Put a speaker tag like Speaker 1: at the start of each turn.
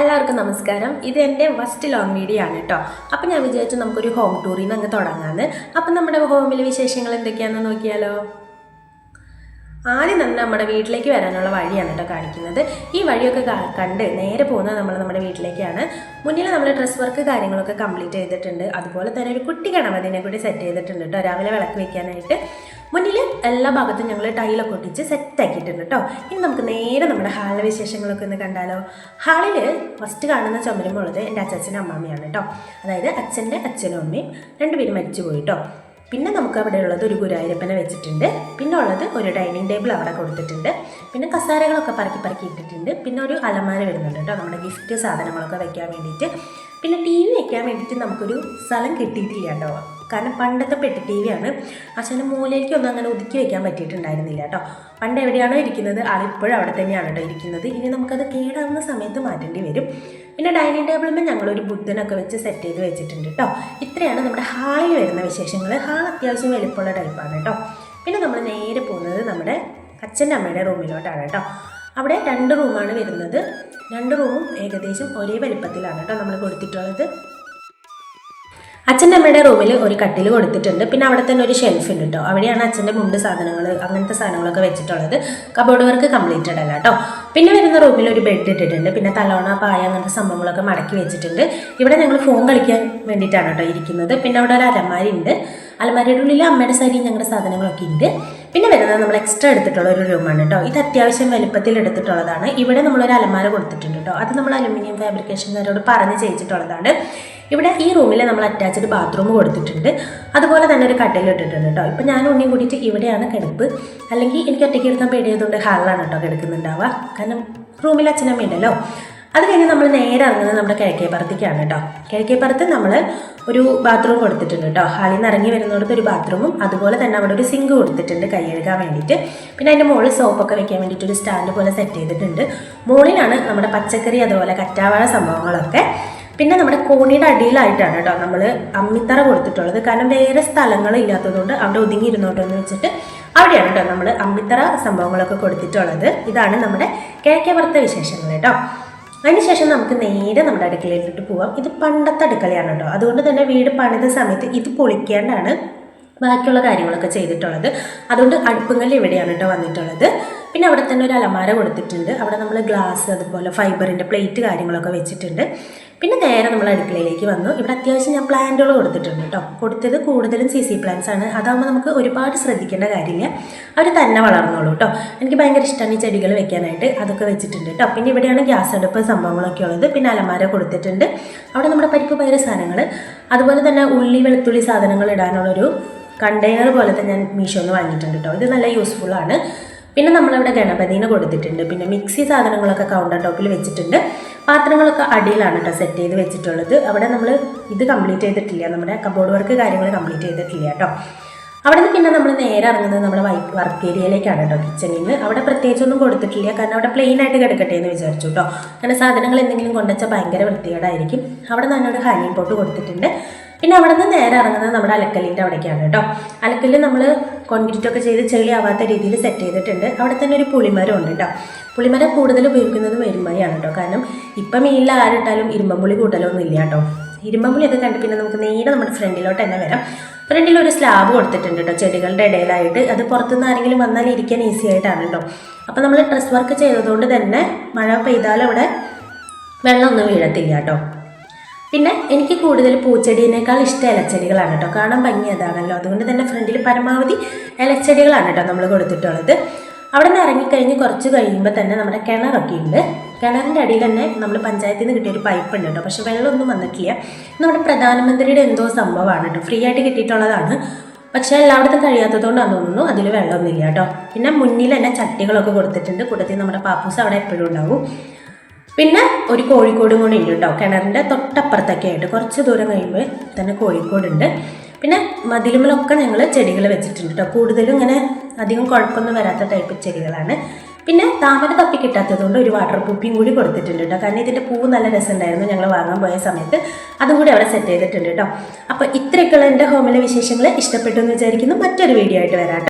Speaker 1: എല്ലാവർക്കും നമസ്കാരം. ഇത് എന്റെ ഫസ്റ്റ് ലോങ് വീഡിയോ ആണ് കേട്ടോ അപ്പം ഞാൻ വിചാരിച്ചു നമുക്കൊരു ഹോം ടൂറിൽ നിന്ന് അങ്ങ് തുടങ്ങാമെന്ന് അപ്പം നമ്മുടെ ഹോമിലെ വിശേഷങ്ങൾ എന്തൊക്കെയാണെന്ന് നോക്കിയാലോ? ആദ്യം തന്നെ നമ്മുടെ വീട്ടിലേക്ക് വരാനുള്ള വഴിയാണ് കേട്ടോ കാണിക്കുന്നത്. ഈ വഴിയൊക്കെ കണ്ട് നേരെ പോകുന്നത് നമ്മൾ നമ്മുടെ വീട്ടിലേക്കാണ്. മുന്നിൽ നമ്മൾ ഡ്രസ് വർക്ക് കാര്യങ്ങളൊക്കെ കംപ്ലീറ്റ് ചെയ്തിട്ടുണ്ട്. അതുപോലെ തന്നെ ഒരു കുട്ടി ഗണപതിനെ കൂടി സെറ്റ് ചെയ്തിട്ടുണ്ട് കേട്ടോ രാവിലെ വിളക്ക് വെക്കാനായിട്ട്. മുന്നിൽ എല്ലാ ഭാഗത്തും ഞങ്ങൾ ടൈലൊക്കെ ഒട്ടിച്ച് സെറ്റ് ആക്കിയിട്ടുണ്ട് കേട്ടോ. ഇനി നമുക്ക് നേരെ നമ്മുടെ ഹാളിലെ വിശേഷങ്ങളൊക്കെ ഒന്ന് കണ്ടാലോ. ഹാളിൽ ഫസ്റ്റ് കാണുന്ന ചുമരുമുള്ളത് എന്റെ അച്ഛനും അമ്മാമ്മയാണ് കേട്ടോ. അതായത് അച്ഛന്റെ അച്ഛനും അമ്മയും രണ്ടുപേരും മരിച്ചു പോയി കേട്ടോ. പിന്നെ നമുക്ക് അവിടെ ഉള്ളത് ഒരു ഗുരുവായൂരപ്പനെ വെച്ചിട്ടുണ്ട്. പിന്നെ ഉള്ളത് ഒരു ഡൈനിങ് ടേബിൾ അവിടെ കൊടുത്തിട്ടുണ്ട്. പിന്നെ കസാരകളൊക്കെ പറക്കി പറക്കി ഇട്ടിട്ടുണ്ട്. പിന്നെ ഒരു അലമാര വരുന്നുണ്ട് കേട്ടോ. നമ്മുടെ ഗിഫ്റ്റ് സാധനങ്ങളൊക്കെ വെക്കാൻ വേണ്ടിയിട്ട്. പിന്നെ ടി വി വെക്കാൻ വേണ്ടിയിട്ട് നമുക്കൊരു സ്ഥലം കിട്ടിയിട്ടില്ല കേട്ടോ. കാരണം പണ്ടത്തെ പെട്ടി ടി വിയാണ് അച്ഛന്റെ ഒന്നും അങ്ങനെ ഒതുക്കി വെക്കാൻ പറ്റിയിട്ടുണ്ടായിരുന്നില്ല കേട്ടോ. പണ്ട് എവിടെയാണോ ഇരിക്കുന്നത് ആളിപ്പോഴും അവിടെ തന്നെയാണ് കേട്ടോ ഇരിക്കുന്നത്. ഇനി നമുക്കത് കേടാവുന്ന സമയത്ത് മാറ്റേണ്ടി വരും. പിന്നെ ഡൈനിങ് ടേബിളിൽ ഞങ്ങളൊരു ബുദ്ധനൊക്കെ വെച്ച് സെറ്റ് ചെയ്ത് വെച്ചിട്ടുണ്ട് കേട്ടോ. ഇത്രയാണ് നമ്മുടെ ഹാളിൽ വരുന്ന വിശേഷങ്ങൾ ഹാൾ അത്യാവശ്യം വലിപ്പമുള്ള ടൈപ്പാണ് കേട്ടോ. പിന്നെ നമ്മൾ നേരെ പോകുന്നത് നമ്മുടെ അച്ഛന്റെ അമ്മയുടെ റൂമിലോട്ടാണ് കേട്ടോ. അവിടെ രണ്ട് റൂമാണ് വരുന്നത്. രണ്ട് റൂമും ഏകദേശം ഒരേ വലിപ്പത്തിലാണ് കേട്ടോ നമ്മൾ കൊടുത്തിട്ടുള്ളത്. അച്ഛന്റെ അമ്മയുടെ റൂമിൽ ഒരു കട്ടിൽ കൊടുത്തിട്ടുണ്ട്. പിന്നെ അവിടെ തന്നെ ഒരു ഷെൽഫ് ഉണ്ട് കേട്ടോ അവിടെയാണ് അച്ഛന്റെ മുണ്ട് സാധനങ്ങൾ അങ്ങനത്തെ സാധനങ്ങളൊക്കെ വെച്ചിട്ടുള്ളത്. കബോർഡ് വർക്ക് കംപ്ലീറ്റഡ് അല്ല കേട്ടോ പിന്നെ വരുന്ന റൂമിൽ ഒരു ബെഡ് ഇട്ടിട്ടുണ്ട്. പിന്നെ തലോണ പായ അങ്ങനത്തെ സംഭവങ്ങളൊക്കെ മടക്കി വെച്ചിട്ടുണ്ട്. ഇവിടെ ഞങ്ങൾ ഫോൺ കളിക്കാൻ വേണ്ടിയിട്ടാണ് കേട്ടോ ഇരിക്കുന്നത്. പിന്നെ അവിടെ ഒരു അലമാരി ഉണ്ട്. അലമാരിയുടെ ഉള്ളിൽ അമ്മയുടെ സാരി ഞങ്ങളുടെ സാധനങ്ങളൊക്കെ ഉണ്ട്. പിന്നെ വരുന്നത് നമ്മൾ എക്സ്ട്രാ എടുത്തിട്ടുള്ള ഒരു റൂമാണ് കേട്ടോ ഇത് അത്യാവശ്യം വലുപ്പത്തിൽ എടുത്തിട്ടുള്ളതാണ്. ഇവിടെ നമ്മളൊരു അലമാര കൊടുത്തിട്ടുണ്ട് കേട്ടോ അത് നമ്മൾ അലുമിനിയം ഫാബ്രിക്കേഷൻകാരോട് പറഞ്ഞ് ചെയ്യിച്ചിട്ടുള്ളതാണ്. ഇവിടെ ഈ റൂമിൽ നമ്മൾ അറ്റാച്ച്ഡ് ബാത്റൂം കൊടുത്തിട്ടുണ്ട്. അതുപോലെ തന്നെ ഒരു കട്ടിൽ ഇട്ടിട്ടുണ്ട് കേട്ടോ ഇപ്പം ഞാൻ ഉണ്ണിയും കൂടിയിട്ട് ഇവിടെയാണ് കിടപ്പ്. അല്ലെങ്കിൽ എനിക്ക് ഒറ്റയ്ക്ക് എടുക്കാൻ പേടിയതുകൊണ്ട് ഹാളിലാണ് കേട്ടോ കിടക്കുന്നുണ്ടാവുക. കാരണം റൂമിൽ അച്ഛനമ്മ ഉണ്ടല്ലോ. അത് കഴിഞ്ഞ് നമ്മൾ നേരെ ഇറങ്ങുന്നത് നമ്മുടെ കിഴക്കേപ്പുറത്തേക്കാണ് കേട്ടോ കിഴക്കേപ്പുറത്ത് നമ്മൾ ഒരു ബാത്റൂം കൊടുത്തിട്ടുണ്ട് കേട്ടോ ഹാളിൽ നിന്ന് ഇറങ്ങി വരുന്നിടത്ത് ഒരു ബാത്റൂമും അതുപോലെ തന്നെ അവിടെ ഒരു സിങ്ക് കൊടുത്തിട്ടുണ്ട് കൈ കഴുകാൻ വേണ്ടിയിട്ട്. പിന്നെ അതിന്റെ മുകളിൽ സോപ്പൊക്കെ വെക്കാൻ വേണ്ടിയിട്ട് ഒരു സ്റ്റാൻഡ് പോലെ സെറ്റ് ചെയ്തിട്ടുണ്ട്. മുകളിലാണ് നമ്മുടെ പച്ചക്കറി അതുപോലെ കറ്റാവാഴ സംഭവങ്ങളൊക്കെ. പിന്നെ നമ്മുടെ കോണിയുടെ അടിയിലായിട്ടാണ് കേട്ടോ നമ്മൾ അമ്മിത്തറ കൊടുത്തിട്ടുള്ളത്. കാരണം വേറെ സ്ഥലങ്ങൾ ഇല്ലാത്തതുകൊണ്ട് അവിടെ ഒതുങ്ങി ഇരുന്നോട്ടെന്ന് വെച്ചിട്ട് അവിടെയാണ് കേട്ടോ നമ്മൾ അമ്മിത്തറ സംഭവങ്ങളൊക്കെ കൊടുത്തിട്ടുള്ളത്. ഇതാണ് നമ്മുടെ കിഴക്കേപ്പുറത്തെ വിശേഷങ്ങൾ കേട്ടോ. അതിനുശേഷം നമുക്ക് നേരെ നമ്മുടെ അടുക്കളയിലോട്ട് പോവാം. ഇത് പണ്ടത്തെ അടുക്കളയാണ് കേട്ടോ. അതുകൊണ്ട് തന്നെ വീട് പണിത സമയത്ത് ഇത് പൊളിക്കാണ്ടാണ് ബാക്കിയുള്ള കാര്യങ്ങളൊക്കെ ചെയ്തിട്ടുള്ളത്. അതുകൊണ്ട് അടുപ്പുങ്കല്ല് ഇവിടെയാണ് കേട്ടോ വന്നിട്ടുള്ളത്. പിന്നെ അവിടെ തന്നെ ഒരു അലമാര കൊടുത്തിട്ടുണ്ട്. അവിടെ നമ്മൾ ഗ്ലാസ് അതുപോലെ ഫൈബറിന്റെ പ്ലേറ്റ് കാര്യങ്ങളൊക്കെ വെച്ചിട്ടുണ്ട്. പിന്നെ നേരെ നമ്മൾ അടുക്കളയിലേക്ക് വന്നു. ഇവിടെ അത്യാവശ്യം ഞാൻ പ്ലാന്റുകൾ കൊടുത്തിട്ടുണ്ട് കേട്ടോ കൊടുത്തത് കൂടുതലും സി സി പ്ലാന്റ്സ് ആണ്. അതാകുമ്പോൾ നമുക്ക് ഒരുപാട് ശ്രദ്ധിക്കേണ്ട കാര്യമില്ല. അവർ തന്നെ വളർന്നോളൂ കേട്ടോ എനിക്ക് ഭയങ്കര ഇഷ്ടമാണ് ഈ ചെടികൾ വെക്കാനായിട്ട്. അതൊക്കെ വെച്ചിട്ടുണ്ട് കേട്ടോ പിന്നെ ഇവിടെയാണ് ഗ്യാസ് അടുപ്പ് സംഭവങ്ങളൊക്കെ ഉള്ളത്. പിന്നെ അലമാര കൊടുത്തിട്ടുണ്ട്. അവിടെ നമ്മുടെ പരിപ്പ് പയറ് സാധനങ്ങൾ. അതുപോലെ തന്നെ ഉള്ളി വെളുത്തുള്ളി സാധനങ്ങൾ ഇടാനുള്ളൊരു കണ്ടെയ്നർ പോലത്തെ ഞാൻ മീഷോന്ന് വാങ്ങിയിട്ടുണ്ട് കേട്ടോ ഇത് നല്ല യൂസ്ഫുൾ ആണ്. പിന്നെ നമ്മളവിടെ ഗണപതിനെ കൊടുത്തിട്ടുണ്ട്. പിന്നെ മിക്സി സാധനങ്ങളൊക്കെ കൗണ്ടർ ടോപ്പിൽ വെച്ചിട്ടുണ്ട്. പാത്രങ്ങളൊക്കെ അടിയിലാണ് കേട്ടോ സെറ്റ് ചെയ്ത് വെച്ചിട്ടുള്ളത്. അവിടെ നമ്മൾ ഇത് കംപ്ലീറ്റ് ചെയ്തിട്ടില്ല. നമ്മുടെ കബോർഡ് വർക്ക് കാര്യങ്ങൾ കംപ്ലീറ്റ് ചെയ്തിട്ടില്ല കേട്ടോ അവിടെ നിന്ന് പിന്നെ നമ്മൾ നേരെ ഇറങ്ങുന്നത് നമ്മുടെ വർക്ക് ഏരിയയിലേക്കാണ് കേട്ടോ കിച്ചണിൽ നിന്ന് അവിടെ പ്രത്യേകിച്ചൊന്നും കൊടുത്തിട്ടില്ല. കാരണം അവിടെ പ്ലെയിൻ ആയിട്ട് കിടക്കട്ടെ എന്ന് വിചാരിച്ചു കേട്ടോ കാരണം സാധനങ്ങൾ എന്തെങ്കിലും കൊണ്ടുവച്ചാൽ ഭയങ്കര വൃത്തികേടായിരിക്കും. അവിടെ നിന്ന് ഒരു ഹണി പോട്ട് കൊടുത്തിട്ടുണ്ട്. പിന്നെ അവിടെ നിന്ന് നേരെ ഇറങ്ങുന്നത് നമ്മുടെ അലക്കല്ലിന്റെ അവിടേക്കാണ് കേട്ടോ. അലക്കല്ല് നമ്മൾ കോൺക്രീറ്റ് ഒക്കെ ചെയ്ത് ചെളി ആവാത്ത രീതിയിൽ സെറ്റ് ചെയ്തിട്ടുണ്ട്. അവിടെ തന്നെ ഒരു പുളിമരം ഉണ്ട് കേട്ടോ. പുളിമരം കൂടുതൽ ഉപയോഗിക്കുന്നത് വരുമ്പോഴാണ് കേട്ടോ. കാരണം ഇപ്പം മീനിൽ ആരിട്ടാലും ഇരുമ്പമ്പുളി കൂട്ടലൊന്നും ഇല്ല കേട്ടോ. ഇരുമ്പമ്പുളിയൊക്കെ കണ്ട് പിന്നെ നമുക്ക് നേരെ നമ്മുടെ ഫ്രണ്ടിലോട്ട് തന്നെ വരാം. ഫ്രണ്ടിൽ ഒരു സ്ലാബ് കൊടുത്തിട്ടുണ്ട് കേട്ടോ. ചെടികളുടെ ഇടയിലായിട്ട്. അത് പുറത്തുനിന്ന് ആരെങ്കിലും വന്നാൽ ഇരിക്കാൻ ഈസി ആയിട്ടാണ് കേട്ടോ. അപ്പോൾ നമ്മൾ ഡ്രസ് വർക്ക് ചെയ്തതുകൊണ്ട് തന്നെ മഴ പെയ്താൽ അവിടെ വെള്ളമൊന്നും വീഴത്തില്ല കേട്ടോ. പിന്നെ എനിക്ക് കൂടുതൽ പൂച്ചെടീനേക്കാൾ ഇഷ്ടം ഇലച്ചെടികളാണ് കേട്ടോ. കാണാൻ ഭംഗി അതാണല്ലോ അതുകൊണ്ട് തന്നെ ഫ്രണ്ടിൽ പരമാവധി ഇലച്ചെടികളാണ് കേട്ടോ നമ്മൾ കൊടുത്തിട്ടുള്ളത്. അവിടെ നിന്ന് ഇറങ്ങിക്കഴിഞ്ഞ് കുറച്ച് കഴിയുമ്പോൾ തന്നെ നമ്മുടെ കിണറൊക്കെ ഉണ്ട്. കിണറിന്റെ അടിയിൽ തന്നെ നമ്മൾ പഞ്ചായത്തിൽ നിന്ന് കിട്ടിയ ഒരു പൈപ്പ് ഉണ്ട് കേട്ടോ. പക്ഷേ വെള്ളമൊന്നും വന്നിട്ടില്ല. നമ്മുടെ പ്രധാനമന്ത്രിയുടെ എന്തോ സംഭവമാണ് കേട്ടോ. ഫ്രീ ആയിട്ട് കിട്ടിയിട്ടുള്ളതാണ്. പക്ഷേ എല്ലായിടത്തും കഴിയാത്തതുകൊണ്ടാണ് തോന്നുന്നു അതിൽ വെള്ളമൊന്നുമില്ല കേട്ടോ. പിന്നെ മുന്നിൽ തന്നെ ചട്ടികളൊക്കെ കൊടുത്തിട്ടുണ്ട്. കൂട്ടത്തിൽ നമ്മുടെ പാപ്പൂസ് അവിടെ എപ്പോഴും ഉണ്ടാവും. പിന്നെ ഒരു കോഴിക്കോടും കൂടി ഉണ്ട് കേട്ടോ. കിണറിന്റെ തൊട്ടപ്പുറത്തൊക്കെ ആയിട്ട് കുറച്ച് ദൂരം കഴിയുമ്പോൾ തന്നെ കോഴിക്കോടുണ്ട് പിന്നെ മതിലുമലൊക്കെ ഞങ്ങൾ ചെടികൾ വെച്ചിട്ടുണ്ട് കേട്ടോ. കൂടുതലും ഇങ്ങനെ അധികം കുഴപ്പമൊന്നും വരാത്ത ടൈപ്പ് ചെടികളാണ്. പിന്നെ താമര തപ്പി കിട്ടാത്തതുകൊണ്ട് ഒരു വാട്ടർ പൂപ്പിയും കൂടി കൊടുത്തിട്ടുണ്ട് കേട്ടോ. കാരണം ഇതിന്റെ പൂ നല്ല രസമുണ്ടായിരുന്നു ഞങ്ങൾ വാങ്ങാൻ പോയ സമയത്ത്. അതും കൂടി അവിടെ സെറ്റ് ചെയ്തിട്ടുണ്ട് കേട്ടോ. അപ്പോൾ ഇത്രയൊക്കെയുള്ള എന്റെ ഹോമിലെ വിശേഷങ്ങൾ ഇഷ്ടപ്പെട്ടു എന്ന് വിചാരിക്കുന്നു. മറ്റൊരു വീഡിയോ ആയിട്ട് വരാം.